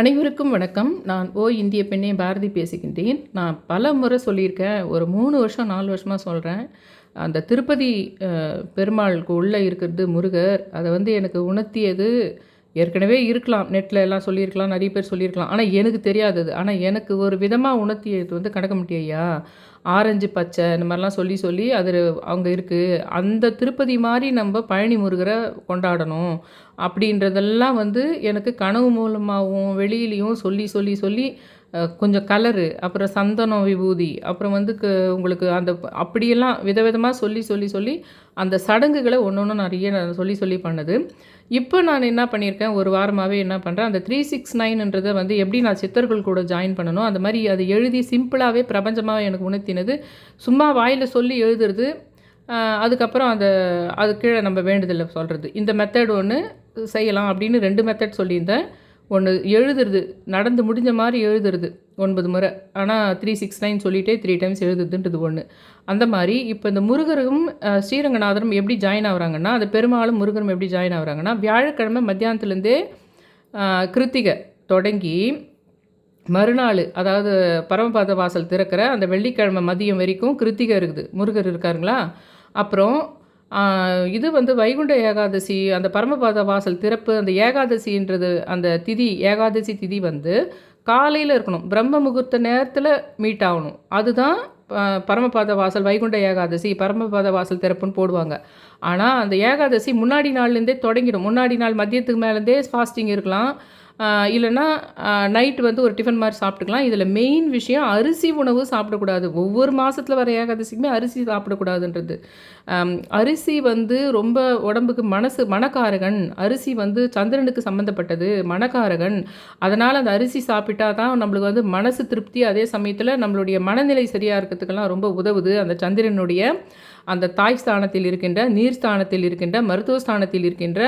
அனைவருக்கும் வணக்கம். நான் ஓ இந்திய பெண்ணே பாரதி பேசுகின்றேன். நான் பல முறை சொல்லியிருக்கேன். ஒரு மூணு வருஷம் நாலு வருஷமாக சொல்கிறேன் அந்த திருப்பதி பெருமாளுக்கு உள்ளே இருக்கிறது முருகர். அதை வந்து எனக்கு உணர்த்தியது ஏற்கனவே இருக்கலாம் நெட்டில் எல்லாம் சொல்லியிருக்கலாம் நிறைய பேர் சொல்லியிருக்கலாம். ஆனால் எனக்கு தெரியாதது. ஆனால் எனக்கு ஒரு விதமாக உணர்த்தியது வந்து கனகமுட்டி ஐயா. ஆரஞ்சு பச்சை இந்த மாதிரிலாம் சொல்லி சொல்லி அது அங்கே இருக்குது அந்த திருப்பதி மாதிரி நம்ம பழனி முருகரை கொண்டாடணும் அப்படின்றதெல்லாம் வந்து எனக்கு கனவு மூலமாகவும் வெளியிலையும் சொல்லி சொல்லி சொல்லி கொஞ்சம் கலரு அப்புறம் சந்தனம் விபூதி அப்புறம் வந்து க உங்களுக்கு அந்த அப்படியெல்லாம் விதவிதமாக சொல்லி சொல்லி சொல்லி அந்த சடங்குகளை ஒன்று ஒன்று நிறைய சொல்லி சொல்லி பண்ணது. இப்போ நான் என்ன பண்ணியிருக்கேன்? ஒரு வாரமாகவே என்ன பண்ணுறேன் அந்த த்ரீ சிக்ஸ் நைன்ன்றதை வந்து எப்படி நான் சித்தர்கள் கூட ஜாயின் பண்ணணும்? அந்த மாதிரி அது எழுதி சிம்பிளாகவே பிரபஞ்சமாக எனக்கு உணர்த்தினது. சும்மா வாயில் சொல்லி எழுதுறது. அதுக்கப்புறம் அந்த அது கீழே நம்ம வேண்டுதலை சொல்கிறது இந்த மெத்தட் ஒன்று செய்யலாம் அப்படின்னு ரெண்டு மெத்தட் சொல்லியிருந்தேன். ஒன்று எழுதுறது நடந்து முடிஞ்ச மாதிரி எழுதுறது ஒன்பது முறை. ஆனால் த்ரீ சிக்ஸ் நைன் சொல்லிட்டே த்ரீ டைம்ஸ் எழுதுதுன்றது ஒன்று அந்த மாதிரி இப்போ இந்த முருகரும் ஸ்ரீரங்கநாதரும் எப்படி ஜாயின் ஆகுறாங்கன்னா அந்த பெருமாளும் முருகரும் எப்படி ஜாயின் ஆகுறாங்கன்னா வியாழக்கிழமை மத்தியானத்துலேருந்தே கிருத்திகை தொடங்கி மறுநாள் அதாவது பரமபாத வாசல் திறக்கிற அந்த வெள்ளிக்கிழமை மதியம் வரைக்கும் கிருத்திகை இருக்குது. முருகர் இருக்காருங்களா? அப்புறம் இது வந்து வைகுண்ட ஏகாதசி அந்த பரமபாத வாசல் திறப்பு அந்த ஏகாதசின்றது அந்த திதி ஏகாதசி திதி வந்து காலையில் இருக்கணும். பிரம்ம முகூர்த்த நேரத்தில் மீட் ஆகணும். அதுதான் பரமபாத வாசல் வைகுண்ட ஏகாதசி பரமபாத வாசல் திறப்புன்னு போடுவாங்க. ஆனால் அந்த ஏகாதசி முன்னாடி நாள்லேருந்தே தொடங்கிடும். முன்னாடி நாள் மதியத்துக்கு மேலேருந்தே ஃபாஸ்டிங் இருக்கலாம். இல்லைன்னா நைட் வந்து ஒரு டிஃபன் மாதிரி சாப்பிட்டுக்கலாம். இதில் மெயின் விஷயம் அரிசி உணவு சாப்பிடக்கூடாது. ஒவ்வொரு மாதத்தில் வர ஏகாதசிக்குமே அரிசி சாப்பிடக்கூடாதுன்றது. அரிசி வந்து ரொம்ப உடம்புக்கு மனசு மணக்காரகன் அரிசி வந்து சந்திரனுக்கு சம்மந்தப்பட்டது மணக்காரகன் அதனால் அந்த அரிசி சாப்பிட்டா தான் நம்மளுக்கு வந்து மனசு திருப்தி. அதே சமயத்தில் நம்மளுடைய மனநிலை சரியாக இருக்கிறதுக்கெல்லாம் ரொம்ப உதவுது. அந்த சந்திரனுடைய அந்த தாய் ஸ்தானத்தில் இருக்கின்ற நீர் ஸ்தானத்தில் இருக்கின்ற மருத்துவ ஸ்தானத்தில் இருக்கின்ற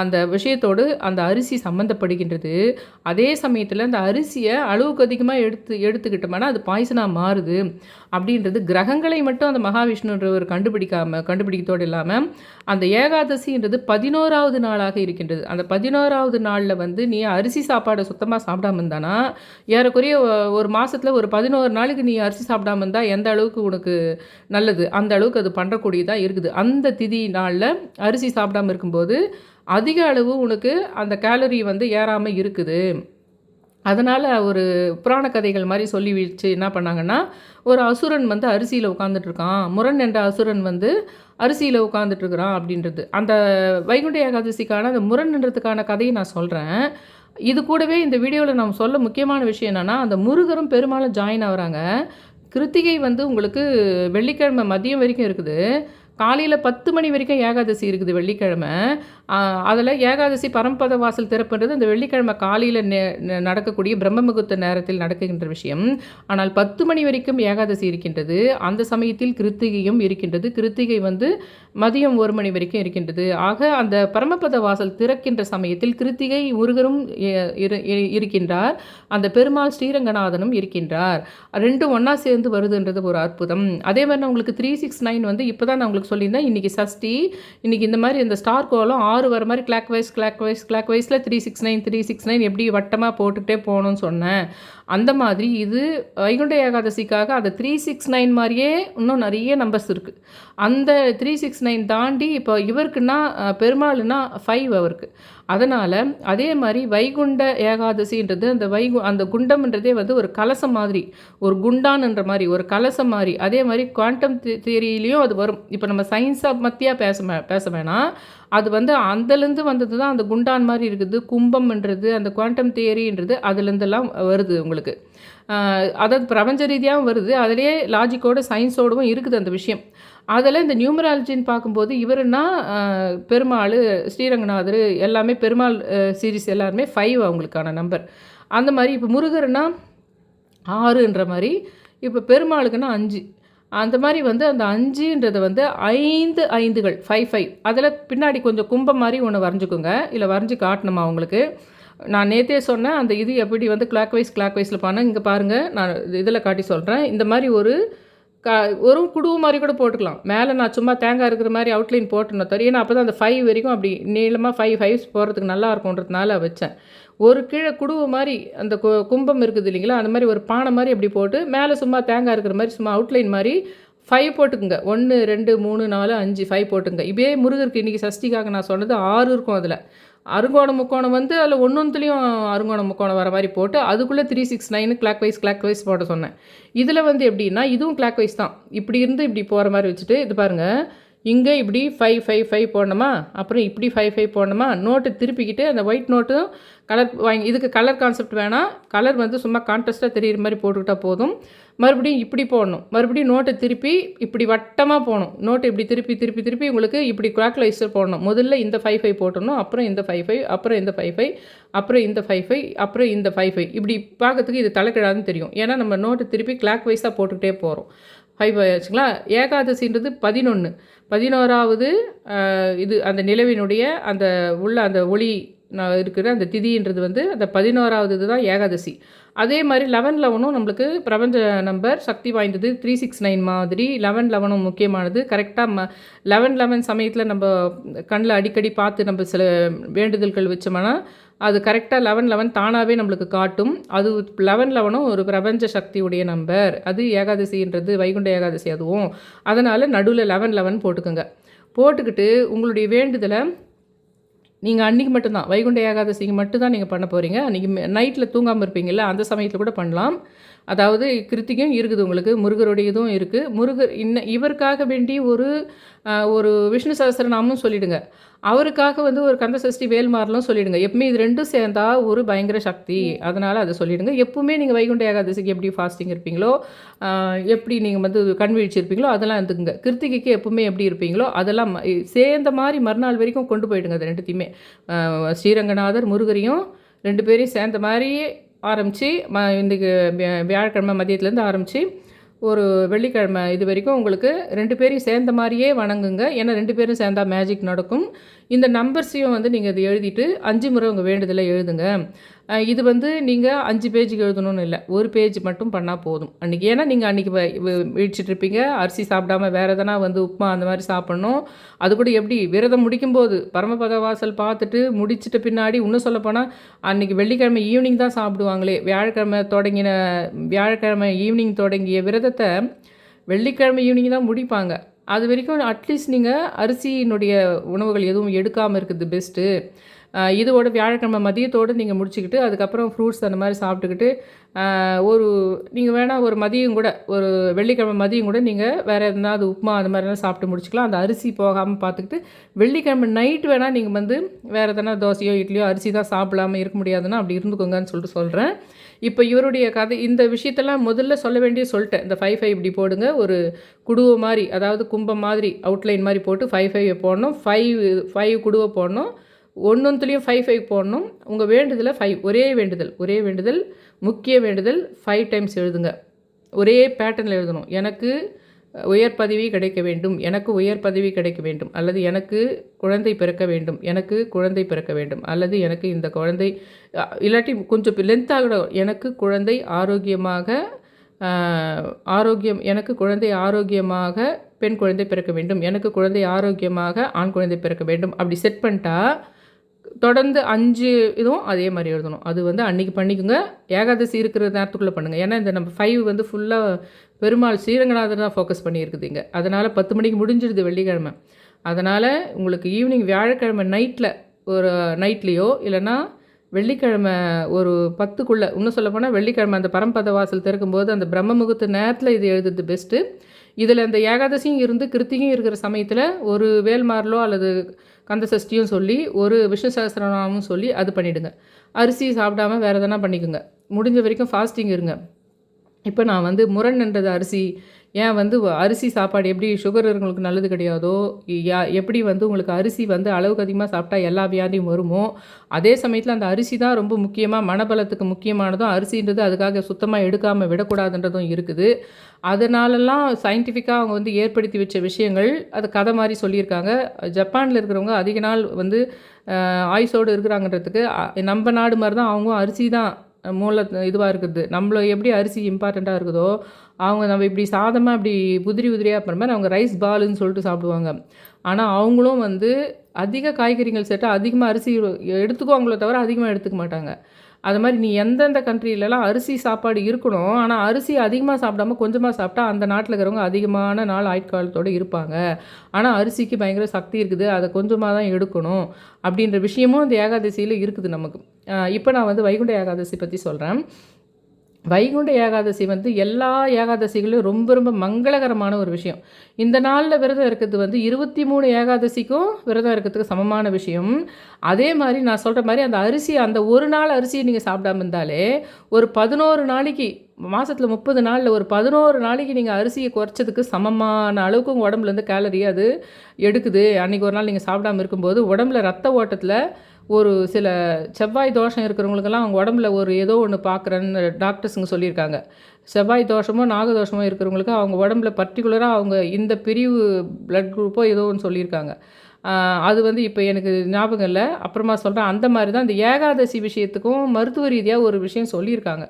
அந்த விஷயத்தோடு அந்த அரிசி சம்மந்தப்படுகின்றது அதே சமயத்தில் அந்த அரிசியை அளவுக்கு அதிகமாக எடுத்து எடுத்துக்கிட்டோம்னா அது பாய்சனாக மாறுது அப்படின்றது கிரகங்களை மட்டும் அந்த மகாவிஷ்ணுன்றவர் கண்டுபிடிக்காம கண்டுபிடிக்கத்தோடு இல்லாமல் அந்த ஏகாதசின்றது பதினோராவது நாளாக இருக்கின்றது. அந்த பதினோராவது நாளில் வந்து நீ அரிசி சாப்பாடை சுத்தமாக சாப்பிடாம இருந்தானா ஏறக்குறைய ஒரு மாதத்தில் ஒரு பதினோரு நாளைக்கு நீ அரிசி சாப்பிடாம இருந்தால் எந்த அளவுக்கு உனக்கு நல்லது? அந்த அளவுக்கு அது பண்ணுறக்கூடியதாக இருக்குது. அந்த திதி நாளில் அரிசி சாப்பிடாம இருக்கும்போது அதிக அளவு உனக்கு அந்த கேலரி வந்து ஏறாமல் இருக்குது. அதனால் ஒரு புராண கதைகள் மாதிரி சொல்லி வச்சு என்ன பண்ணாங்கன்னா ஒரு அசுரன் வந்து அரிசியில் உட்காந்துட்ருக்கான் முரண் என்ற அசுரன் வந்து அரிசியில் உட்காந்துட்ருக்குறான் அப்படின்றது. அந்த வைகுண்ட ஏகாதசிக்கான அந்த முரண்ன்றதுக்கான கதையை நான் சொல்கிறேன் இது கூடவே இந்த வீடியோவில் நாம் சொல்ல முக்கியமான விஷயம் என்னென்னா அந்த முருகரும் பெருமாளும் ஜாயின் ஆகுறாங்க. கிருத்திகை வந்து உங்களுக்கு வெள்ளிக்கிழமை மதியம் வரைக்கும் இருக்குது. காலையில் பத்து மணி வரைக்கும் ஏகாதசி இருக்குது வெள்ளிக்கிழமை. அதில் ஏகாதசி பரம்பத வாசல் திறப்புன்றது அந்த வெள்ளிக்கிழமை காலையில் நடக்கக்கூடிய பிரம்ம முகூர்த்த நேரத்தில் நடக்குகின்ற விஷயம். ஆனால் பத்து மணி வரைக்கும் ஏகாதசி இருக்கின்றது. அந்த சமயத்தில் கிருத்திகையும் இருக்கின்றது. கிருத்திகை வந்து மதியம் ஒரு மணி வரைக்கும் இருக்கின்றது. ஆக அந்த பரமபத வாசல் திறக்கின்ற சமயத்தில் கிருத்திகை முருகரும் இரு- இருக்கின்றார். அந்த பெருமாள் ஸ்ரீரங்கநாதனும் இருக்கின்றார். ரெண்டும் ஒன்றா சேர்ந்து வருதுன்றது ஒரு அற்புதம். அதே மாதிரி நான் உங்களுக்கு த்ரீ சிக்ஸ் நைன் வந்து இப்போ தான் நான் உங்களுக்கு சொல்லியிருந்தேன். இன்றைக்கி சஷ்டி இன்றைக்கி இந்த மாதிரி இந்த ஸ்டார் கோலம் ஆறு வர மாதிரி கிளாக் வைஸ் கிளாக் வைஸ் கிளாக் வைஸில் three six nine three six nine எப்படி வட்டமாக போட்டுக்கிட்டே போகணும்னு சொன்னேன். அந்த மாதிரி இது வைகுண்ட ஏகாதசிக்காக அந்த த்ரீ சிக்ஸ் நைன் மாதிரியே இன்னும் நிறைய நம்பர்ஸ் இருக்குது அந்த த்ரீ சிக்ஸ் நைன் தாண்டி இப்போ இவருக்குன்னா பெருமாள்னா ஃபைவ் அவருக்கு. அதனால் அதே மாதிரி வைகுண்ட ஏகாதசின்றது அந்த வைகு அந்த குண்டம்ன்றதே வந்து ஒரு கலசம் மாதிரி ஒரு குண்டான்ன்ற மாதிரி ஒரு கலசம் மாதிரி. அதே மாதிரி குவாண்டம் தியரியிலையும் அது வரும். இப்போ நம்ம சயின்ஸாக மத்தியாக பேச பேச வேணாம். அது வந்து அந்தலேருந்து வந்தது தான் அந்த குண்டான் மாதிரி இருக்குது கும்பம்ன்றது அந்த குவாண்டம் தியரின்றது அதுலேருந்தெல்லாம் வருது உங்களுக்கு. அதாவது பிரபஞ்ச ரீதியாகவும் வருது. அதிலே லாஜிக்கோட சயின்ஸோடவும் இருக்குது அந்த விஷயம். அதில் இந்த நியூமராலஜின்னு பார்க்கும்போது இவருன்னா பெருமாள் ஸ்ரீரங்கநாதர் எல்லாமே பெருமாள் சீரிஸ் எல்லாருமே ஃபைவ் அவங்களுக்கான நம்பர் அந்த மாதிரி இப்போ முருகர்னா ஆறுன்ற மாதிரி இப்போ பெருமாளுக்குன்னா அஞ்சு. அந்த மாதிரி வந்து அந்த அஞ்சுன்றது வந்து ஐந்து ஐந்துகள் ஃபைவ் ஃபைவ் அதில் பின்னாடி கொஞ்சம் கும்பம் மாதிரி ஒன்று வரைஞ்சிக்கோங்க. இல்லை வரைஞ்சி காட்டணுமா உங்களுக்கு? நான் நேற்றே சொன்னேன் அந்த இது எப்படி வந்து கிளாக் வைஸ் கிளாக் வைஸில் பண்ண இங்கே பாருங்கள் நான் இதில் காட்டி சொல்கிறேன் இந்த மாதிரி ஒரு க ஒரு குடுவு மாதிரி கூட போட்டுக்கலாம். மேலே நான் சும்மா தேங்காய் இருக்கிற மாதிரி அவுட்லைன் போட்டுனேன் தரும் ஏன்னா அப்போ தான் அந்த ஃபைவ் வரைக்கும் அப்படி நீளமாக ஃபைவ் ஃபைவ்ஸ் போகிறதுக்கு நல்லா இருக்கும்ன்றதுனால வச்சேன். ஒரு கீழே குடுவு மாதிரி அந்த கும்பம் இருக்குது இல்லைங்களா? அந்த மாதிரி ஒரு பானை மாதிரி அப்படி போட்டு மேலே சும்மா தேங்காய் இருக்கிற மாதிரி சும்மா அவுட்லைன் மாதிரி ஃபைவ் போட்டுக்குங்க. ஒன்று ரெண்டு மூணு நாலு அஞ்சு ஃபைவ் போட்டுங்க இப்படியே முருகருக்கு இன்றைக்கி சஷ்டிக்காக நான் சொன்னது ஆறு இருக்கும் அதில். அருங்கோணம் முக்கோணம் வந்து அதில் ஒன்றொன்றுலையும் அருங்கோணம் முக்கோணம் வர மாதிரி போட்டு அதுக்குள்ளே three six nine clockwise clockwise போட சொன்னேன். இதில் வந்து எப்படின்னா இதுவும் கிளாக் வைஸ் தான். இப்படி இருந்து இப்படி போகிற மாதிரி வச்சுட்டு இது பாருங்கள் இங்கே இப்படி ஃபைவ் ஃபைவ் ஃபைவ் போடணுமா? அப்புறம் இப்படி ஃபைவ் ஃபைவ் போடணுமா? நோட்டு திருப்பிக்கிட்டு அந்த ஒயிட் நோட்டும் கலர் வாங்கி இதுக்கு கலர் கான்செப்ட் வேணாம் கலர் வந்து சும்மா கான்ட்ரஸ்ட்டாக தெரியுற மாதிரி போட்டுக்கிட்டால் போதும். மறுபடியும் இப்படி போடணும். மறுபடியும் நோட்டை திருப்பி இப்படி வட்டமாக போகணும். நோட்டு இப்படி திருப்பி திருப்பி திருப்பி உங்களுக்கு இப்படி கிளாக்லைஸர் போடணும். முதல்ல இந்த ஃபைவ் ஃபைவ் போட்டணும் அப்புறம் இந்த ஃபைவ் ஃபைவ் அப்புறம் இந்த ஃபைவ் ஃபைவ் அப்புறம் இந்த ஃபைவ் ஃபைவ் அப்புறம் இந்த ஃபைவ் ஃபைவ் இப்படி பார்க்கறதுக்கு இது தலைக்கிழாதுன்னு தெரியும். ஏன்னா நம்ம நோட்டு திருப்பி கிளாக் வைஸாக போட்டுக்கிட்டே போகிறோம் ஃபைவ் ஆச்சுங்களா ஏகாதசின்றது பதினொன்று பதினோராவது இது அந்த நிலவினுடைய அந்த உள்ள அந்த ஒளி இருக்கிற அந்த திதின்றது வந்து அந்த பதினோராவது இது தான் ஏகாதசி. அதே மாதிரி லெவன் லெவனும் நம்மளுக்கு பிரபஞ்ச நம்பர் சக்தி வாய்ந்தது த்ரீ சிக்ஸ் நைன் மாதிரி லெவன் லெவனும் முக்கியமானது. கரெக்டாக ம லெவன் லெவன் சமயத்தில் நம்ம கண்ணில் அடிக்கடி பார்த்து நம்ம சில வேண்டுதல்கள் வச்சோம்னா அது கரெக்டாக லெவன் லெவன் தானாகவே நம்மளுக்கு காட்டும். அது லெவன் லெவனும் ஒரு பிரபஞ்ச சக்தியுடைய நம்பர். அது ஏகாதசின்றது வைகுண்ட ஏகாதசி அதுவும். அதனால் நடுவில் லெவன் லெவன் போட்டுக்கோங்க. போட்டுக்கிட்டு உங்களுடைய வேண்டுதலை நீங்கள் அன்றைக்கி மட்டும்தான் வைகுண்ட ஏகாதசிக்கு மட்டும்தான் நீங்கள் பண்ண போகிறீங்க அன்றைக்கி நைட்டில் தூங்காமல் இருப்பீங்கள்ல அந்த சமயத்தில் கூட பண்ணலாம். அதாவது கிருத்திகம் இருக்குது உங்களுக்கு முருகருடையதும் இருக்குது முருகர் இன்ன இவருக்காக வேண்டி ஒரு ஒரு விஷ்ணு சகஸ்திரநாமம் சொல்லிவிடுங்க அவருக்காக வந்து ஒரு கந்த சஷ்டி வேல்மாரெலாம் சொல்லிவிடுங்க எப்பவுமே இது ரெண்டும் சேர்ந்தா ஒரு பயங்கர சக்தி. அதனால் அதை சொல்லிவிடுங்க எப்பவுமே நீங்கள் வைகுண்ட ஏகாதசிக்கு எப்படி ஃபாஸ்டிங் இருப்பீங்களோ எப்படி நீங்கள் வந்து கண் வீழ்ச்சிருப்பீங்களோ அதெல்லாம் இருந்துக்குங்க. கிருத்திகைக்கு எப்பவுமே எப்படி இருப்பீங்களோ அதெல்லாம் சேர்ந்த மாதிரி மறுநாள் வரைக்கும் கொண்டு போயிடுங்க. அது ரெண்டுத்தையுமே. ஸ்ரீரங்கநாதர் முருகரையும் ரெண்டு பேரையும் சேர்ந்த மாதிரியே ஆரம்பித்து ம இந்த வியாழக்கிழமை மதியத்துலேருந்து ஆரம்பித்து ஒரு வெள்ளிக்கிழமை இது வரைக்கும் உங்களுக்கு ரெண்டு பேரையும் சேர்ந்த மாதிரியே வணங்குங்க. ஏன்னா ரெண்டு பேரும் சேர்ந்தால் மேஜிக் நடக்கும். இந்த நம்பர்ஸையும் வந்து நீங்கள் இது எழுதிட்டு அஞ்சு முறை உங்கள் வேண்டுதலை எழுதுங்க. இது வந்து நீங்கள் அஞ்சு பேஜுக்கு எழுதணும்னு இல்லை ஒரு பேஜ் மட்டும் பண்ணால் போதும். அன்றைக்கி ஏன்னா நீங்கள் அன்றைக்கி வீழ்ச்சிட்ருப்பீங்க அரிசி சாப்பிடாம வேறு எதனா வந்து உப்புமா அந்த மாதிரி சாப்பிட்ணும். அது கூட எப்படி விரதம் முடிக்கும்போது பரமபத வாசல் பார்த்துட்டு முடிச்சிட்ட பின்னாடி இன்னும் சொல்லப்போனால் அன்றைக்கி வெள்ளிக்கிழமை ஈவினிங் தான் சாப்பிடுவாங்களே. வியாழக்கிழமை தொடங்கின வியாழக்கிழமை ஈவினிங் தொடங்கிய விரதத்தை வெள்ளிக்கிழமை ஈவினிங் தான் முடிப்பாங்க. அது வரைக்கும் அட்லீஸ்ட் நீங்கள் அரிசியினுடைய உணவுகள் எதுவும் எடுக்காமல் இருக்குது பெஸ்ட்டு இதோட வியாழக்கிழமை மதியத்தோடு நீங்கள் முடிச்சுக்கிட்டு அதுக்கப்புறம் ஃப்ரூட்ஸ் அந்த மாதிரி சாப்பிட்டுக்கிட்டு ஒரு நீங்கள் வேணால் ஒரு மதியம் கூட ஒரு வெள்ளிக்கிழமை மதியம் கூட நீங்கள் வேறு எதுனாவது உப்புமா அந்த மாதிரிலாம் சாப்பிட்டு முடிச்சுக்கலாம். அந்த அரிசி போகாமல் பார்த்துக்கிட்டு வெள்ளிக்கிழமை நைட் வேணால் நீங்கள் வந்து வேறு எதனா தோசையோ இட்லியோ அரிசி தான் சாப்பிடாமல் இருக்க முடியாதுன்னா அப்படி இருந்துக்கோங்கன்னு சொல்லிட்டு சொல்கிறேன் இப்போ இவருடைய கதை இந்த விஷயத்தெல்லாம் முதல்ல சொல்ல வேண்டிய சொல்லிட்டேன். இந்த ஃபைவ் ஃபைவ் இப்படி போடுங்க ஒரு குடுவை மாதிரி அதாவது கும்பம் மாதிரி அவுட்லைன் மாதிரி போட்டு ஃபைவ் ஃபைவ் போடணும். ஃபைவ் ஃபைவ் குடுவை போடணும். ஒன்றொன்றுலேயும் ஃபைவ் ஃபைவ் போடணும். உங்கள் வேண்டுதலை ஃபைவ் ஒரே வேண்டுதல் ஒரே வேண்டுதல் முக்கிய வேண்டுதல் ஃபைவ் டைம்ஸ் எழுதுங்க. ஒரே பேட்டர்னில் எழுதணும். எனக்கு உயர் பதவி கிடைக்க வேண்டும். எனக்கு உயர் பதவி கிடைக்க வேண்டும். அல்லது எனக்கு குழந்தை பிறக்க வேண்டும். எனக்கு குழந்தை பிறக்க வேண்டும். அல்லது எனக்கு இந்த குழந்தை இல்லாட்டி கொஞ்சம் லென்த்தாக எனக்கு குழந்தை ஆரோக்கியமாக ஆரோக்கியம் எனக்கு குழந்தை ஆரோக்கியமாக பெண் குழந்தை பிறக்க வேண்டும். எனக்கு குழந்தை ஆரோக்கியமாக ஆண் குழந்தை பிறக்க வேண்டும். அப்படி செட் பண்ணிட்டா தொடர்ந்து அஞ்சு இதுவும் அதே மாதிரி எழுதணும். அது வந்து அன்றைக்கி பண்ணிக்கோங்க. ஏகாதசி இருக்கிற நேரத்துக்குள்ளே பண்ணுங்கள் ஏன்னா இந்த நம்ம ஃபைவ் வந்து ஃபுல்லாக பெருமாள் ஸ்ரீரங்கநாதர் தான் ஃபோக்கஸ் பண்ணியிருக்குது இங்கே. அதனால் பத்து மணிக்கு முடிஞ்சிடுது வெள்ளிக்கிழமை. அதனால் உங்களுக்கு ஈவினிங் வியாழக்கிழமை நைட்டில் ஒரு நைட்லேயோ இல்லைன்னா வெள்ளிக்கிழமை ஒரு பத்துக்குள்ளே இன்னும் சொல்ல போனால் வெள்ளிக்கிழமை அந்த பரம்பத வாசல் திறக்கும்போது அந்த பிரம்ம முகூர்த்த நேரத்தில் இது எழுதுறது பெஸ்ட்டு இதில் இந்த ஏகாதசியும் இருந்து கிருத்திகையும் இருக்கிற சமயத்தில் ஒரு வேல்மாரலோ அல்லது கந்த சஷ்டியும் சொல்லி ஒரு விஷ்ணு சகசிரநாமும் சொல்லி அது பண்ணிவிடுங்க அரிசி சாப்பிடாம வேறு எதனா பண்ணிக்கோங்க. முடிஞ்ச வரைக்கும் ஃபாஸ்டிங் இருங்க. இப்போ நான் வந்து முரண்ன்றது அரிசி ஏன் வந்து அரிசி சாப்பாடு எப்படி சுகர் இருக்கிறவங்களுக்கு நல்லது கிடையாதோ? யா எப்படி வந்து உங்களுக்கு அரிசி வந்து அளவுக்கு அதிகமாக சாப்பிட்டா எல்லா வியாதியும் வருமோ? அதே சமயத்தில் அந்த அரிசி தான் ரொம்ப முக்கியமாக மனபலத்துக்கு முக்கியமானதும் அரிசின்றது அதுக்காக சுத்தமாக எடுக்காமல் விடக்கூடாதுன்றதும் இருக்குது. அதனாலலாம் சயின்டிஃபிக்காக அவங்க வந்து ஏற்படுத்தி வச்ச விஷயங்கள் அது கதை மாதிரி சொல்லியிருக்காங்க. ஜப்பானில் இருக்கிறவங்க அதிக நாள் வந்து ஆயுசோடு இருக்கிறாங்கன்றதுக்கு நம்ம நாடு மாதிரி தான் அவங்க அரிசி தான் மூல இதுவாக இருக்குது. நம்மள எப்படி அரிசி இம்பார்ட்டண்ட்டாக இருக்குதோ அவங்க நம்ம இப்படி சாதமாக இப்படி உதிரி உதிரியாக பண்ணுற மாதிரி அவங்க ரைஸ் பாலுன்னு சொல்லிட்டு சாப்பிடுவாங்க. ஆனால் அவங்களும் வந்து அதிக காய்கறிகள் சேர்த்தா அதிகமாக அரிசி எடுத்துக்குவாங்களோ தவிர அதிகமாக எடுத்துக்க மாட்டாங்க. அது மாதிரி நீ எந்தெந்த கண்ட்ரிலலாம் அரிசி சாப்பாடு இருக்கணும் ஆனால் அரிசி அதிகமாக சாப்பிடாம கொஞ்சமாக சாப்பிட்டா அந்த நாட்டில் இருக்கிறவங்க அதிகமான நாள் ஆயுட்காலத்தோடு இருப்பாங்க. ஆனால் அரிசிக்கு பயங்கர சக்தி இருக்குது அதை கொஞ்சமாக தான் எடுக்கணும் அப்படின்ற விஷயமும் அந்த ஏகாதசியில் இருக்குது நமக்கு. இப்போ நான் வந்து வைகுண்ட ஏகாதசி பற்றி சொல்கிறேன் வைகுண்ட ஏகாதசி வந்து எல்லா ஏகாதசிகளும் ரொம்ப ரொம்ப மங்களகரமான ஒரு விஷயம். இந்த நாளில் விரதம் இருக்கிறது வந்து இருபத்தி மூணு ஏகாதசிக்கும் விரதம் இருக்கிறதுக்கு சமமான விஷயம். அதே மாதிரி நான் சொல்கிற மாதிரி அந்த அரிசி அந்த ஒரு நாள் அரிசியை நீங்கள் சாப்பிடாம இருந்தாலே ஒரு பதினோரு நாளைக்கு மாதத்தில் முப்பது நாளில் ஒரு பதினோரு நாளைக்கு நீங்கள் அரிசியை குறைச்சதுக்கு சமமான அளவுக்கு உங்கள் உடம்புலேருந்து கேலரி அது எடுக்குது. அன்றைக்கி ஒரு நாள் நீங்கள் சாப்பிடாமல் இருக்கும்போது உடம்புல ரத்த ஓட்டத்தில் ஒரு சில செவ்வாய் தோஷம் இருக்கிறவங்களுக்கெல்லாம் அவங்க உடம்புல ஒரு ஏதோ ஒன்று பார்க்குறேன்னு டாக்டர்ஸுங்க சொல்லியிருக்காங்க. செவ்வாய் தோஷமோ நாகதோஷமோ இருக்கிறவங்களுக்கு அவங்க உடம்புல பர்டிகுலராக அவங்க இந்த பிரிவு பிளட் குரூப்போ ஏதோ ஒன்று சொல்லியிருக்காங்க. அது வந்து இப்போ எனக்கு ஞாபகம் இல்லை. அப்புறமா சொல்கிறேன் அந்த மாதிரி தான் இந்த ஏகாதசி விஷயத்துக்கும் மருத்துவ ரீதியாக ஒரு விஷயம் சொல்லியிருக்காங்க.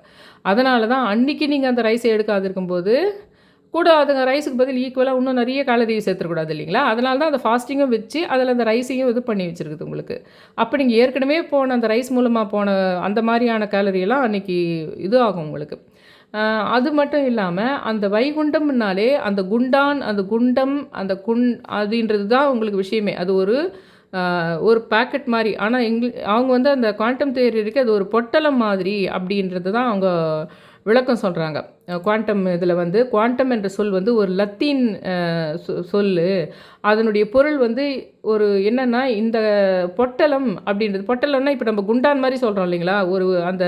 அதனால தான் அன்றைக்கி நீங்கள் அந்த ரைஸை எடுக்காது இருக்கும்போது கூட அதுங்க ரைஸுக்கு பதில் ஈக்குவலாக இன்னும் நிறைய கேலரியை சேர்த்துக்கூடாது இல்லைங்களா? அதனால தான் அந்த ஃபாஸ்டிங்கும் வச்சு அதில் அந்த ரைஸையும் இது பண்ணி வச்சுருக்குது உங்களுக்கு. அப்போ நீங்கள் ஏற்கனவே போன அந்த ரைஸ் மூலமாக போன அந்த மாதிரியான கேலரியெல்லாம் அன்றைக்கி இது ஆகும் உங்களுக்கு. அது மட்டும் இல்லாமல் அந்த வைகுண்டம்னாலே அந்த குண்டான் அந்த குண்டம் அந்த குண் அப்படின்றது தான் உங்களுக்கு விஷயமே. அது ஒரு ஒரு பேக்கெட் மாதிரி. ஆனால் எங்கள் அவங்க வந்து அந்த குவாண்டம் தேரி இருக்குது அது ஒரு பொட்டலம் மாதிரி அப்படின்றது தான் அவங்க விளக்கம் சொல்கிறாங்க குவாண்டம் இதில் வந்து குவாண்டம் என்ற சொல் வந்து ஒரு லத்தீன் சொல் அதனுடைய பொருள் வந்து ஒரு என்னென்னா இந்த பொட்டலம் அப்படின்றது. பொட்டலம்னா இப்போ நம்ம குண்டான் மாதிரி சொல்கிறோம் இல்லைங்களா? ஒரு அந்த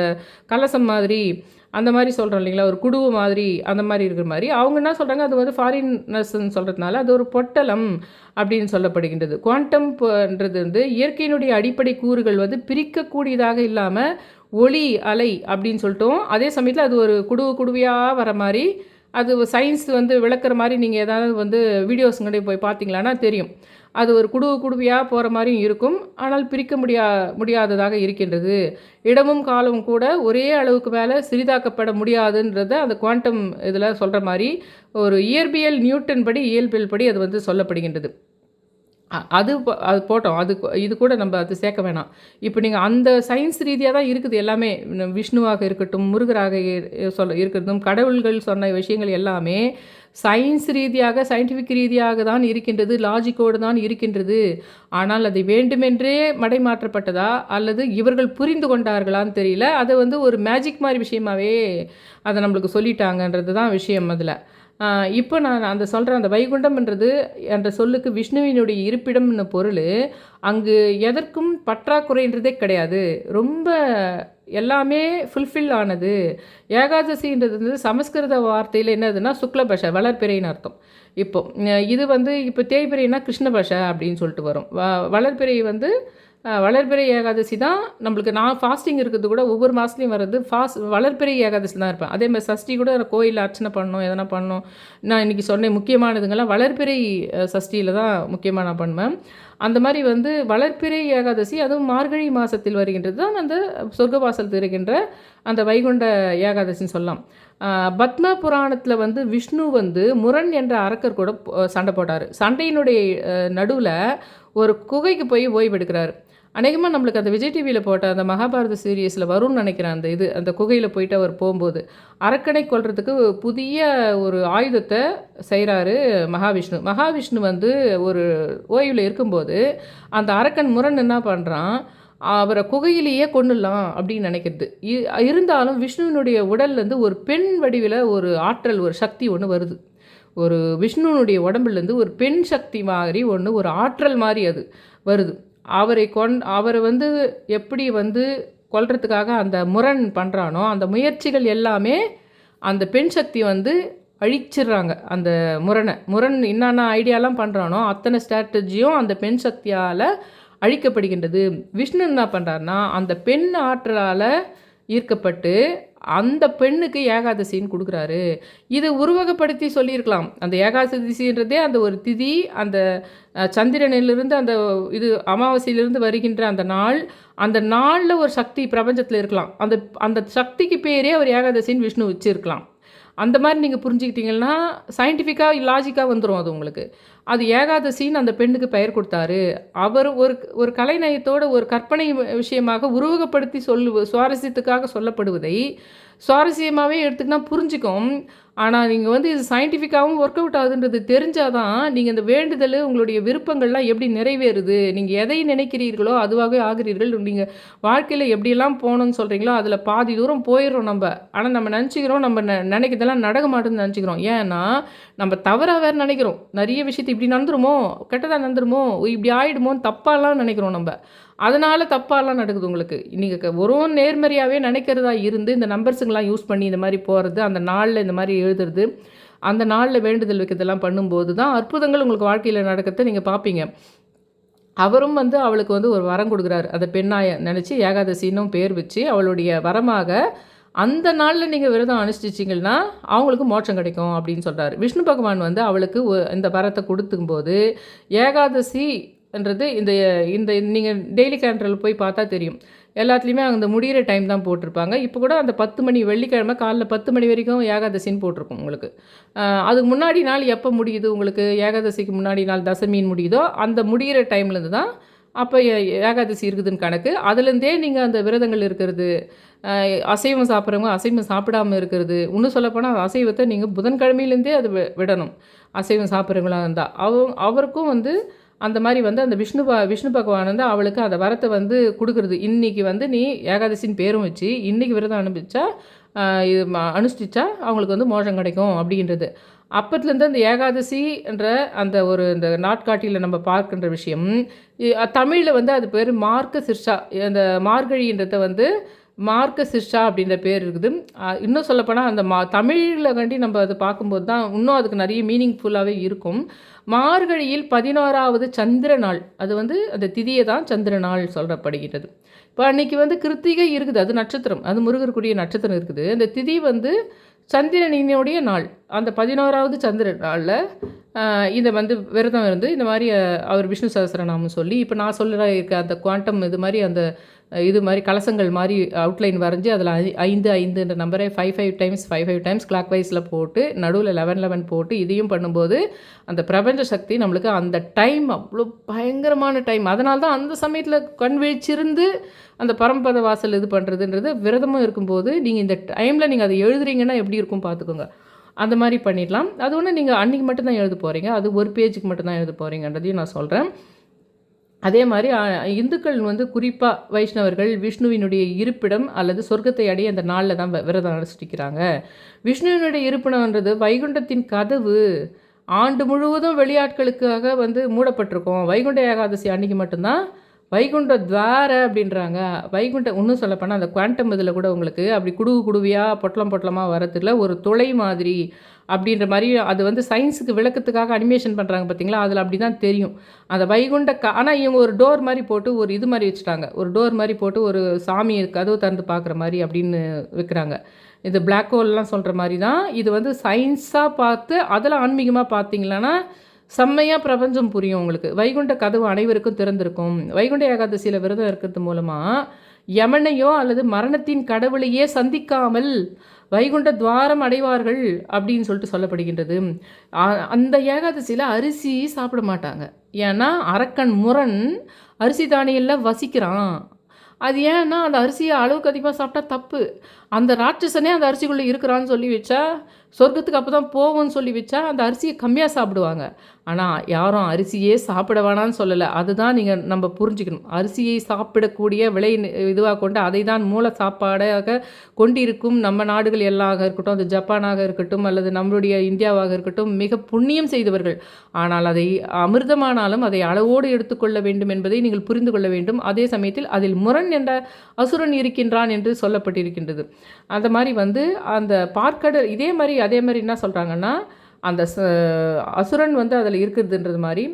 கலசம் மாதிரி அந்த மாதிரி சொல்கிறோம் இல்லைங்களா? ஒரு குடுவு மாதிரி அந்த மாதிரி இருக்கிற மாதிரி. அவங்க என்ன சொல்கிறாங்க அது வந்து ஃபாரினர்ஸ்ன்னு சொல்கிறதுனால அது ஒரு பொட்டலம் அப்படின்னு சொல்லப்படுகின்றது. குவாண்டம்ன்றது வந்து இயற்கையினுடைய அடிப்படை கூறுகள் வந்து பிரிக்கக்கூடியதாக இல்லாமல் ஒளி அலை அப்படின்னு சொல்லிட்டோம். அதே சமயத்தில் அது ஒரு குடுவு குடுவையாக வர மாதிரி அது சயின்ஸ் வந்து விளக்குற மாதிரி நீங்கள் ஏதாவது வந்து வீடியோஸுங்கடைய போய் பார்த்தீங்களான்னா தெரியும். அது ஒரு குடுவு குடுவையாக போகிற மாதிரியும் இருக்கும். ஆனால் பிரிக்க முடியா முடியாததாக இருக்கின்றது. இடமும் காலமும் கூட ஒரே அளவுக்கு மேலே சிறிதாக்கப்பட முடியாதுன்றத அந்த குவாண்டம் இதில் சொல்கிற மாதிரி ஒரு இயற்பியல் நியூட்டன் படி இயல்பியல் படி அது வந்து சொல்லப்படுகின்றது. அது அது போட்டோம். அது இது கூட நம்ம அது சேர்க்க வேணாம். இப்போ நீங்கள் அந்த சயின்ஸ் ரீதியாக தான் இருக்குது எல்லாமே. விஷ்ணுவாக இருக்கட்டும் முருகராக சொல்ல இருக்கிறதும் கடவுள்கள் சொன்ன விஷயங்கள் எல்லாமே சயின்ஸ் ரீதியாக சயின்டிஃபிக் ரீதியாக தான் இருக்கின்றது லாஜிக்கோடு தான் இருக்கின்றது. ஆனால் அது வேண்டுமென்றே மடைமாற்றப்பட்டதா? அல்லது இவர்கள் புரிந்து கொண்டார்களான்னு தெரியல. அதை வந்து ஒரு மேஜிக் மாதிரி விஷயமாவே அதை நம்மளுக்கு சொல்லிட்டாங்கன்றது தான் விஷயம் அதில். இப்போ நான் அந்த சொல்கிற அந்த வைகுண்டம்ன்றது என்ற சொல்லுக்கு விஷ்ணுவினுடைய இருப்பிடம்னு பொருள் அங்கு எதற்கும் பற்றாக்குறைன்றதே கிடையாது. ரொம்ப எல்லாமே ஃபுல்ஃபில் ஆனது. ஏகாதசின்றது வந்து சமஸ்கிருத வார்த்தையில் என்னதுன்னா சுக்லபஷ வளர்ப்பிறைன்னு அர்த்தம். இப்போ இது வந்து இப்போ தேய்பிரைனா கிருஷ்ணபஷ அப்படின்னு சொல்லிட்டு வரும். வ வளர்ப்பிறை வந்து வளர்பிறை ஏகாதசி தான் நம்மளுக்கு நான் ஃபாஸ்டிங் இருக்கிறது கூட ஒவ்வொரு மாதத்துலையும் வர்றது. ஃபாஸ்ட் வளர்பிறை ஏகாதசி தான் இருப்பேன். அதே மாதிரி சஷ்டி கூட கோயிலில் அர்ச்சனை பண்ணணும் எதனா பண்ணணும். நான் இன்றைக்கி சொன்னேன் முக்கியமானதுங்கெல்லாம் வளர்பிறை சஷ்டியில் தான் முக்கியமாக நான் பண்ணுவேன். அந்த மாதிரி வந்து வளர்ப்பிறை ஏகாதசி அதுவும் மார்கழி மாதத்தில் வருகின்றது தான் அந்த சொர்க்கவாசல் திருகின்ற அந்த வைகுண்ட ஏகாதசின்னு சொல்லலாம். பத்ம புராணத்தில் வந்து விஷ்ணு வந்து முரண் என்ற அரக்கர் கூட சண்டை போட்டார். சண்டையினுடைய நடுவில் ஒரு குகைக்கு போய் ஓய்வெடுக்கிறார். அநேகமாக நம்மளுக்கு அந்த விஜய் டிவியில் போட்ட அந்த மகாபாரத சீரியஸில் வரும்னு நினைக்கிறேன் அந்த இது அந்த குகையில் போயிட்டு அவர் போகும்போது அரக்கனை கொள்றதுக்கு புதிய ஒரு ஆயுதத்தை செய்கிறாரு மகாவிஷ்ணு. மகாவிஷ்ணு வந்து ஒரு ஓய்வில் இருக்கும்போது அந்த அரக்கன் முரண் என்ன பண்ணுறான் அவரை குகையிலேயே கொண்டுடலாம் அப்படின்னு நினைக்கிறது. இருந்தாலும் விஷ்ணுவினுடைய உடல்லேருந்து ஒரு பெண் வடிவில் ஒரு ஆற்றல் ஒரு சக்தி ஒன்று வருது. ஒரு விஷ்ணுனுடைய உடம்புலேருந்து ஒரு பெண் சக்தி மாதிரி ஒன்று ஒரு ஆற்றல் மாதிரி அது வருது. அவரை கொண் அவரை வந்து எப்படி வந்து கொல்றதுக்காக அந்த முரண் பண்ணுறானோ அந்த முயற்சிகள் எல்லாமே அந்த பெண் சக்தி வந்து அழிச்சிடுறாங்க அந்த முரணை. முரண் என்னென்ன ஐடியாலாம் பண்ணுறானோ அத்தனை ஸ்ட்ராட்டஜியும் அந்த பெண் சக்தியால் அழிக்கப்படுகின்றது. விஷ்ணு என்ன பண்ணுறாருனா அந்த பெண் ஆற்றலால் ஈர்க்கப்பட்டு அந்த பெண்ணுக்கு ஏகாதசின்னு கொடுக்குறாரு. இது உருவகப்படுத்தி சொல்லியிருக்கலாம். அந்த ஏகாதசின்றதே அந்த ஒரு திதி அந்த சந்திரனிலிருந்து அந்த இது அமாவாசையிலிருந்து வருகின்ற அந்த நாள் அந்த நாளில் ஒரு சக்தி பிரபஞ்சத்தில் இருக்கலாம். அந்த அந்த சக்திக்கு பேரே அவர் ஏகாதசின்னு விஷ்ணு வச்சுருக்கலாம். அந்த மாதிரி நீங்கள் புரிஞ்சுக்கிட்டீங்கன்னா சயின்டிஃபிக்காக லாஜிக்காக வந்துடும் அது உங்களுக்கு. அது ஏகாதசின்னு அந்த பெண்ணுக்கு பெயர் கொடுத்தாரு. அவர் ஒரு ஒரு கலைநயத்தோட ஒரு கற்பனை விஷயமாக உருவகப்படுத்தி சொல்லு சுவாரஸ்யத்துக்காக சொல்லப்படுவதை சுவாரஸ்யமாகவே எடுத்துக்கினா புரிஞ்சுக்கும். ஆனால் நீங்கள் வந்து இது சயின்டிஃபிக்காகவும் ஒர்க் அவுட் ஆகுதுன்றது தெரிஞ்சாதான் நீங்கள் இந்த வேண்டுதல் உங்களுடைய விருப்பங்கள்லாம் எப்படி நிறைவேறுது நீங்கள் எதை நினைக்கிறீர்களோ அதுவாகவே ஆகிறீர்கள். நீங்கள் வாழ்க்கையில் எப்படியெல்லாம் போகணும்னு சொல்கிறீங்களோ அதில் பாதி தூரம் போயிடுறோம் நம்ம. ஆனால் நம்ம நினச்சிக்கிறோம் நம்ம நினைக்கிறதெல்லாம் நடக்க மாட்டேன்னு நினச்சிக்கிறோம். ஏன்னா நம்ம தவறாக வேறு நினைக்கிறோம். நிறைய விஷயத்தை இப்படி நடந்துருமோ? கெட்டதாக நடந்துருமோ? இப்படி ஆகிடுமோன்னு தப்பாலாம் நினைக்கிறோம் நம்ம. அதனால் தப்பாலாம் நடக்குது உங்களுக்கு. நீங்கள் ஒரு நேர்மறையாகவே நினைக்கிறதா இருந்து இந்த நம்பர்ஸுங்கெல்லாம் யூஸ் பண்ணி இந்த மாதிரி போகிறது அந்த நாளில் இந்த மாதிரி எழுதுறது அந்த நாளில் வேண்டுதல் வைக்கிறதெல்லாம் பண்ணும்போது தான் அற்புதங்கள் உங்களுக்கு வாழ்க்கையில் நடக்கிறத நீங்கள் பார்ப்பீங்க அவரும் வந்து அவளுக்கு வந்து ஒரு வரம் கொடுக்குறாரு. அந்த பெண்ணாய நினச்சி ஏகாதசின்னும் பேர் வச்சு அவளுடைய வரமாக அந்த நாளில் நீங்கள் விரதம் அனுஷ்டிச்சிங்கன்னா அவங்களுக்கு மோட்சம் கிடைக்கும் அப்படின்னு சொல்கிறார் விஷ்ணு பகவான் வந்து அவளுக்கு இந்த வரத்தை கொடுத்துக்கும்போது ஏகாதசின்றது இந்த இந்த நீங்கள் டெய்லி கேலண்டரில் போய் பார்த்தா தெரியும். எல்லாத்துலேயுமே அந்த முடிகிற டைம் தான் போட்டிருப்பாங்க. இப்போ கூட அந்த பத்து மணி வெள்ளிக்கிழமை காலைல பத்து மணி வரைக்கும் ஏகாதசின்னு போட்டிருக்கும் உங்களுக்கு. அதுக்கு முன்னாடி நாள் எப்போ முடியுது உங்களுக்கு? ஏகாதசிக்கு முன்னாடி நாள் தசமின்னு முடியுதோ அந்த முடிகிற டைம்லேருந்து தான் அப்போ ஏகாதசி இருக்குதுன்னு கணக்கு. அதுலேருந்தே நீங்கள் அந்த விரதங்கள் இருக்கிறது அசைவம் சாப்பிட்றவங்க அசைவம் சாப்பிடாம இருக்கிறது. இன்னும் சொல்லப்போனால் அசைவத்தை நீங்கள் புதன்கிழமையிலேருந்தே அது விடணும். அசைவம் சாப்பிட்றவங்களா இருந்தால் அவ அவருக்கும் வந்து அந்த மாதிரி வந்து அந்த விஷ்ணு ப விஷ்ணு பகவான் வந்து அவளுக்கு அந்த வரத்தை வந்து கொடுக்குறது. இன்றைக்கி வந்து நீ ஏகாதசின்னு பேரும் வச்சு இன்றைக்கி விரதம் அனுப்பிச்சா இது ம- அனுஷ்டிச்சா அவங்களுக்கு வந்து மோஷம் கிடைக்கும் அப்படின்றது. அப்பத்துலேருந்து அந்த ஏகாதசின்ற அந்த ஒரு இந்த நாட்காட்டியில் நம்ம பார்க்கின்ற விஷயம் தமிழில் வந்து அது பேர் மார்க்க சிர்ஷா அந்த மார்கழின்றத வந்து மார்க்க சிர்ஷா அப்படின்ற பேர் இருக்குது. இன்னும் சொல்லப்போனால் அந்த மா தமிழில் கண்டி நம்ம அதை பார்க்கும்போது தான் இன்னும் அதுக்கு நிறைய மீனிங்ஃபுல்லாகவே இருக்கும். மார்கழியில் பதினோராவது சந்திர நாள். அது வந்து அந்த திதியை தான் சந்திர நாள் சொல்லப்படுகிறது இப்போ அன்றைக்கி வந்து கிருத்திகை இருக்குது. அது நட்சத்திரம். அது முருகருக்குரிய நட்சத்திரம் இருக்குது. அந்த திதி வந்து சந்திரனினுடைய நாள். அந்த பதினோராவது சந்திர நாளில் இதை வந்து விரதம் இருந்து இந்த மாதிரி அவர் விஷ்ணு சகசரநாமம் சொல்லி இப்போ நான் சொல்கிற இருக்க அந்த குவாண்டம் இது மாதிரி அந்த இது மாதிரி கலசங்கள் மாதிரி அவுட்லைன் வரைஞ்சி அதில் ஐந்து ஐந்துன்ற நம்பரை five five times five five times clock வைஸில் போட்டு நடுவில் லெவன் லெவன் போட்டு இதையும் பண்ணும்போது அந்த பிரபஞ்ச சக்தி நம்மளுக்கு அந்த டைம் அவ்வளோ பயங்கரமான டைம் அதனால தான் அந்த சமயத்தில் கண் விழிச்சிருந்து அந்த பரம்பத வாசல் இது பண்ணுறதுன்றது விரதமும் இருக்கும்போது நீங்கள் இந்த டைமில் நீங்கள் அதை எழுதுறீங்கன்னா எப்படி இருக்கும் பார்த்துக்கோங்க அந்த மாதிரி பண்ணிடலாம். அது ஒன்று நீங்கள் அன்றைக்கி மட்டும்தான் எழுத போகிறீங்க அது ஒரு பேஜுக்கு மட்டும்தான் எழுத போகிறீங்கன்றதையும் நான் சொல்கிறேன் அதே மாதிரி இந்துக்கள் வந்து குறிப்பாக வைஷ்ணவர்கள் விஷ்ணுவினுடைய இருப்பிடம் அல்லது சொர்க்கத்தை அடைய அந்த நாளில் தான் விரதம் அனுஷ்டிக்கிறாங்க. விஷ்ணுவினுடைய இருப்பிடம்ன்றது வைகுண்டத்தின் கதவு ஆண்டு முழுவதும் வெளியாட்களுக்காக வந்து மூடப்பட்டிருக்கும். வைகுண்ட ஏகாதசி அன்னைக்கு மட்டும்தான் வைகுண்ட துவார அப்படின்றாங்க. வைகுண்ட இன்னும் சொல்லப்போனால் அந்த குவாண்டம் இதில் கூட உங்களுக்கு அப்படி குடுகு குடுவியாக பொட்டலம் பொட்டலமாக வரதுல ஒரு துளை மாதிரி அப்படின்ற மாதிரி அது வந்து சயின்ஸுக்கு விளக்கத்துக்காக அனிமேஷன் பண்ணுறாங்க பார்த்தீங்களா அதில் அப்படி தான் தெரியும். அந்த வைகுண்ட க ஆனால் இவங்க ஒரு டோர் மாதிரி போட்டு ஒரு இது மாதிரி வச்சுட்டாங்க. ஒரு டோர் மாதிரி போட்டு ஒரு சாமி கதவு திறந்து பார்க்குற மாதிரி அப்படின்னு வைக்கிறாங்க. இது பிளாக் ஹோல்லாம் சொல்கிற மாதிரி தான் இது வந்து சயின்ஸாக பார்த்து அதில் ஆன்மீகமாக பார்த்தீங்களன்னா செம்மையாக பிரபஞ்சம் புரியும் உங்களுக்கு. வைகுண்ட கதவு அனைவருக்கும் திறந்திருக்கும். வைகுண்ட ஏகாதசியில் விரதம் இருக்கிறது மூலமாக யமனையோ அல்லது மரணத்தின் கடவுளையே சந்திக்காமல் வைகுண்ட துவாரம் அடைவார்கள் அப்படின்னு சொல்லிட்டு சொல்லப்படுகின்றது. அந்த ஏகாதசியில் அரிசி சாப்பிட மாட்டாங்க. ஏன்னா அரக்கன் முரண் அரிசி தானியில் வசிக்கிறான். அது ஏன்னா அந்த அரிசியை அளவுக்கு அதிகமாக சாப்பிட்டா தப்பு. அந்த ராட்சசனே அந்த அரிசிக்குள்ளே இருக்கிறான்னு சொல்லி வச்சா சொர்க்கத்துக்கு அப்போ தான் போகும்னு சொல்லி வச்சா அந்த அரிசியை கம்மியாக சாப்பிடுவாங்க. ஆனால் யாரும் அரிசியே சாப்பிட வேணாம்னு சொல்லலை. அதுதான் நீங்கள் நம்ம புரிஞ்சுக்கணும். அரிசியை சாப்பிடக்கூடிய விலை இதுவாக கொண்டு அதை தான் மூல சாப்பாடாக கொண்டிருக்கும் நம்ம நாடுகள் எல்லாம் இருக்கட்டும் அது ஜப்பானாக இருக்கட்டும் அல்லது நம்மளுடைய இந்தியாவாக இருக்கட்டும் மிக புண்ணியம் செய்தவர்கள். ஆனால் அதை அமிர்தமானாலும் அதை அளவோடு எடுத்துக்கொள்ள வேண்டும் என்பதை நீங்கள் புரிந்து கொள்ள வேண்டும். அதே சமயத்தில் அதில் முரண் என்ற அசுரன் இருக்கின்றான் என்று சொல்லப்பட்டிருக்கின்றது. அந்த மாதிரி வந்து அந்த பார்க்கடல் இதே மாதிரி அதே மாதிரி என்ன சொல்கிறாங்கன்னா அந்த ச- அசுரன் வந்து அதில் இருக்குதுன்றது மாதிரி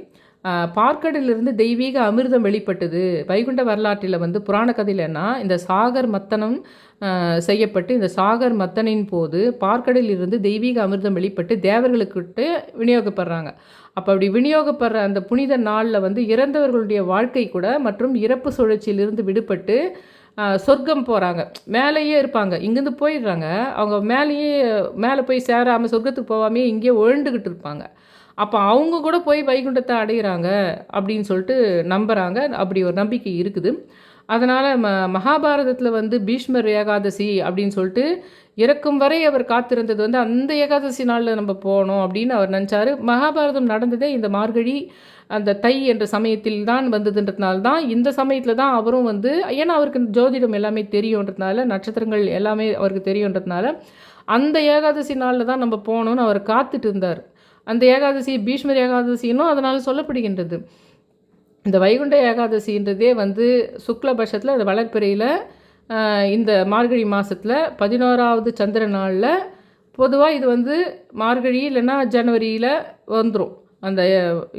பார்க்கடிலிருந்து தெய்வீக அமிர்தம் வெளிப்பட்டது. வைகுண்ட வரலாற்றில் வந்து புராண கதையிலன்னா இந்த சாகர் மத்தனம் செய்யப்பட்டு இந்த சாகர் மத்தனின் போது பார்க்கடிலிருந்து தெய்வீக அமிர்தம் வெளிப்பட்டு தேவர்களுக்கிட்ட விநியோகப்படுறாங்க. அப்போ அப்படி விநியோகப்படுற அந்த புனித நாளில் வந்து இறந்தவர்களுடைய வாழ்க்கை கூட மற்றும் இறப்பு சுழற்சியிலிருந்து விடுபட்டு சொர்க்கம் போகிறாங்க மேலேயே இருப்பாங்க. இங்கேருந்து போயிடுறாங்க. அவங்க மேலேயே மேலே போய் சேராமல் சொர்க்கத்துக்கு போகாமே இங்கேயே ஒழுண்டுக்கிட்டு இருப்பாங்க. அப்போ அவங்க கூட போய் வைகுண்டத்தை அடைகிறாங்க அப்படின்னு சொல்லிட்டு நம்புகிறாங்க அப்படி ஒரு நம்பிக்கை இருக்குது. அதனால் ம மகாபாரதத்தில் வந்து பீஷ்மர் ஏகாதசி அப்படின்னு சொல்லிட்டு இறக்கும் வரை அவர் காத்திருந்தது வந்து அந்த ஏகாதசி நாளில் நம்ம போனோம் அப்படின்னு அவர் நினச்சார். மகாபாரதம் நடந்ததே இந்த மார்கழி அந்த தை என்ற சமயத்தில் தான் வந்ததுன்றதுனால தான் இந்த சமயத்தில் தான் அவரும் வந்து ஏன்னா அவருக்கு ஜோதிடம் எல்லாமே தெரியுன்றதுனால நட்சத்திரங்கள் எல்லாமே அவருக்கு தெரியுன்றதுனால அந்த ஏகாதசி நாளில் தான் நம்ம போகணும்னு அவர் காத்துட்டு இருந்தார். அந்த ஏகாதசி பீஷ்மர் ஏகாதசினும் அதனால் சொல்லப்படுகின்றது. இந்த வைகுண்ட ஏகாதசின்றதே வந்து சுக்லபட்சத்தில் அந்த வளர்ப்பிறையில் இந்த மார்கழி மாதத்தில் பதினோராவது சந்திர நாளில் பொதுவாக இது வந்து மார்கழி இல்லைன்னா ஜனவரியில் வந்துடும் அந்த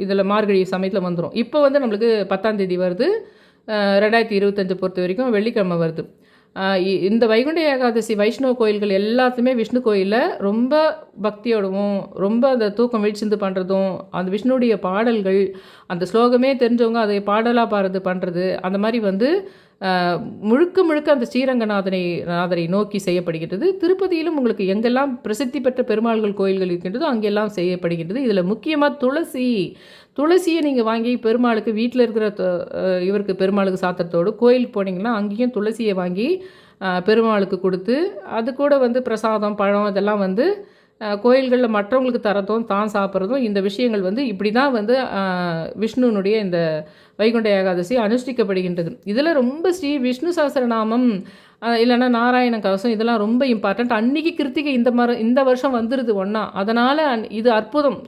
இதில் மார்கழி சமயத்தில் வந்துடும் இப்போ வந்து நம்மளுக்கு பத்தாந்தேதி வருது. ரெண்டாயிரத்தி இருபத்தஞ்சு பொறுத்த வரைக்கும் வெள்ளிக்கிழமை வருது. இந்த வைகுண்ட ஏகாதசி வைஷ்ணவ கோயில்கள் எல்லாத்துமே விஷ்ணு கோயிலில் ரொம்ப பக்தியோடவும் ரொம்ப அந்த தூக்கம் வீழ்ச்சிந்து பண்ணுறதும் அந்த விஷ்ணுடைய பாடல்கள் அந்த ஸ்லோகமே தெரிஞ்சவங்க அதை பாடலாக பாடுறது பண்ணுறது அந்த மாதிரி வந்து முழுக்க முழுக்க அந்த ஸ்ரீரங்கநாதனை நாதனை நோக்கி செய்யப்படுகின்றது. திருப்பதியிலும் உங்களுக்கு எங்கெல்லாம் பிரசித்தி பெற்ற பெருமாள்கள் கோயில்கள் இருக்கின்றதோ அங்கெல்லாம் செய்யப்படுகின்றது. இதில் முக்கியமாக துளசி துளசியை நீங்கள் வாங்கி பெருமாளுக்கு வீட்டில் இருக்கிற இவருக்கு பெருமாளுக்கு சாத்திரத்தோடு கோயிலுக்கு போனீங்கன்னா அங்கேயும் துளசியை வாங்கி பெருமாளுக்கு கொடுத்து அது கூட வந்து பிரசாதம் பழம் இதெல்லாம் வந்து கோயில்களில் மற்றவங்களுக்கு தரதும் தான் சாப்பிட்றதும் இந்த விஷயங்கள் வந்து இப்படி தான் வந்து விஷ்ணுனுடைய இந்த வைகுண்ட ஏகாதசி அனுஷ்டிக்கப்படுகின்றது. இதில் ரொம்ப ஸ்ரீ விஷ்ணு சஹசிரநாமம் இல்லைன்னா நாராயண கவசம் இதெல்லாம் ரொம்ப இம்பார்ட்டண்ட் அன்றைக்கி கிருத்திகை இந்த மர இந்த வருஷம் வந்துடுது ஒன்றா அதனால் இது அற்புதம்.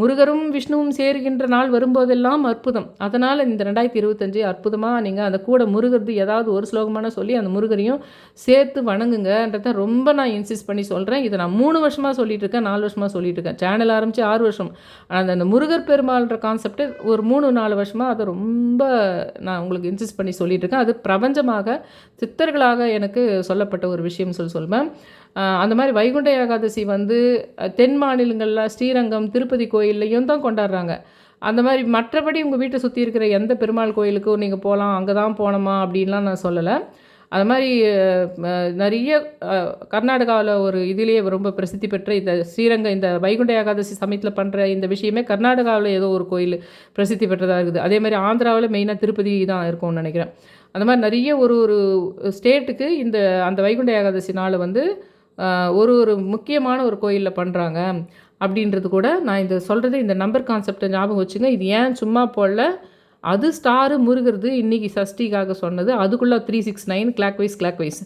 முருகரும் விஷ்ணுவும் சேருகின்ற நாள் வரும்போதெல்லாம் அற்புதம். அதனால் இந்த ரெண்டாயிரத்தி இருபத்தஞ்சி அற்புதமாக நீங்கள் அந்த கூட முருகர்து ஏதாவது ஒரு ஸ்லோகமான சொல்லி அந்த முருகரையும் சேர்த்து வணங்குங்கன்றத ரொம்ப நான் இன்சிஸ்ட் பண்ணி சொல்கிறேன் இதை நான் மூணு வருஷமாக சொல்லிட்டு இருக்கேன் நாலு வருஷமாக சொல்லிட்டு இருக்கேன். சேனல் ஆரம்பித்து ஆறு வருஷம். அந்த அந்த முருகர் பெருமாள்ன்ற கான்செப்ட்டு ஒரு மூணு நாலு வருஷமாக அதை ரொம்ப நான் உங்களுக்கு இன்சிஸ்ட் பண்ணி சொல்லிட்டு இருக்கேன். அது பிரபஞ்சமாக சித்தர்களாக எனக்கு சொல்லப்பட்ட ஒரு விஷயம் சொல்லி சொல்வேன். அந்த மாதிரி வைகுண்ட ஏகாதசி வந்து தென் மாநிலங்களில் ஸ்ரீரங்கம் திருப்பதி கோயில்லையும் தான் கொண்டாடுறாங்க. அந்த மாதிரி மற்றபடி உங்கள் வீட்டை சுற்றி இருக்கிற எந்த பெருமாள் கோயிலுக்கும் நீங்கள் போகலாம் அங்கே தான் போனோமா அப்படின்லாம் நான் சொல்லலை. அது மாதிரி நிறைய கர்நாடகாவில் ஒரு இதிலேயே ரொம்ப பிரசித்தி பெற்ற இந்த ஸ்ரீரங்க இந்த வைகுண்ட ஏகாதசி சமயத்தில் பண்ணுற இந்த விஷயமே கர்நாடகாவில் ஏதோ ஒரு கோயில் பிரசித்தி பெற்றதாக இருக்குது. அதே மாதிரி ஆந்திராவில் மெயினாக திருப்பதி தான் இருக்கும்னு நினைக்கிறேன். அந்த மாதிரி நிறைய ஒரு ஒரு ஸ்டேட்டுக்கு இந்த அந்த வைகுண்ட ஏகாதசி நாளை வந்து ஒரு ஒரு முக்கியமான ஒரு கோயிலில் பண்ணுறாங்க அப்படின்றது கூட நான் இந்த சொல்கிறது இந்த நம்பர் கான்செப்டை ஞாபகம் வச்சுங்க. இது ஏன் சும்மா போடல? அது ஸ்டாரு முருகிறது இன்றைக்கி சஷ்டிக்காக சொன்னது. அதுக்குள்ளே three six nine clockwise clockwise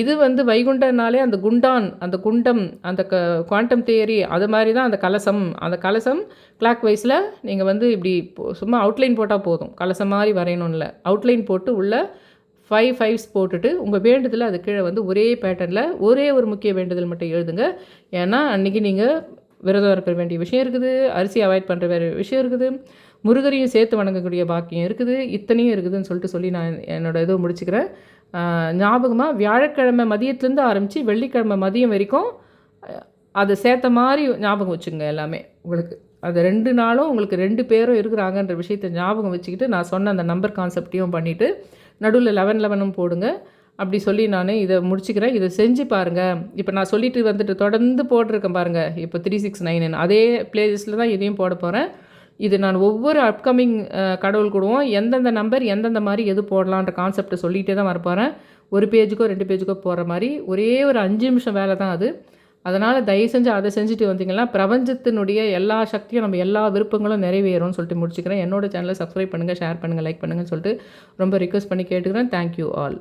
இது வந்து வைகுண்டனாலே அந்த குண்டான் அந்த குண்டம் அந்த க குவாண்டம் தியரி அது மாதிரி தான் அந்த கலசம். அந்த கலசம் கிளாக் வைஸில் நீங்கள் வந்து இப்படி சும்மா அவுட்லைன் போட்டால் போதும். கலசம் மாதிரி வரையணும்ல. அவுட்லைன் போட்டு உள்ளே ஃபைவ் ஃபைவ்ஸ் போட்டுட்டு உங்கள் வேண்டுதலை அது கீழே வந்து ஒரே பேட்டர்னில் ஒரே ஒரு முக்கிய வேண்டுதல் மட்டும் எழுதுங்க. ஏன்னா அன்றைக்கி நீங்கள் விரதம் இருக்க வேண்டிய விஷயம் இருக்குது. அரிசி அவாய்ட் பண்ணுற வேறு விஷயம் இருக்குது. முருகரையும் சேர்த்து வணங்கக்கூடிய பாக்கியம் இருக்குது. இத்தனையும் இருக்குதுன்னு சொல்லிட்டு சொல்லி நான் என்னோடய இதை முடிச்சுக்கிறேன். ஞாபகமாக வியாழக்கிழமை மதியத்துலேருந்து ஆரம்பித்து வெள்ளிக்கிழமை மதியம் வரைக்கும் அதை சேர்த்த மாதிரி ஞாபகம் வச்சுங்க எல்லாமே. உங்களுக்கு அது ரெண்டு நாளும் உங்களுக்கு ரெண்டு பேரும் இருக்கிறாங்கன்ற விஷயத்தை ஞாபகம் வச்சுக்கிட்டு நான் சொன்ன அந்த நம்பர் கான்செப்டையும் பண்ணிவிட்டு நடுவில் லெவன் லெவனும் போடுங்க. அப்படி சொல்லி நான் இதை முடிச்சுக்கிறேன். இதை செஞ்சு பாருங்கள் இப்போ நான் சொல்லிட்டு வந்துட்டு தொடர்ந்து போட்டிருக்கேன் பாருங்கள் இப்போ த்ரீ சிக்ஸ் நைன் அதே பிளேலிஸ்ட்டில் தான் இதையும் போட போகிறேன் இது நான் ஒவ்வொரு அப்கமிங் கடவுள் கூடவும் எந்தெந்த நம்பர் எந்தெந்த மாதிரி எது போடலான்ற கான்செப்டை சொல்லிகிட்டே தான் வரப்போகிறேன் ஒரு பேஜுக்கோ ரெண்டு பேஜுக்கோ போகிற மாதிரி ஒரே ஒரு அஞ்சு நிமிஷம் வேலை தான் அது. அதனால் தயவு செஞ்சு அதை செஞ்சுட்டு வந்தீங்கன்னா பிரபஞ்சத்தினுடைய எல்லா சக்தியும் நம்ம எல்லா விருப்பங்களும் நிறைவேறும்னு சொல்லிட்டு முடிச்சுக்கிறேன். என்னோட சேனலை சப்ஸ்கிரைப் பண்ணுங்கள் ஷேர் பண்ணுங்கள் லைக் பண்ணுங்கன்னு சொல்லிட்டு ரொம்ப ரிக்வஸ்ட் பண்ணி கேட்டுக்கிறேன். Thank you all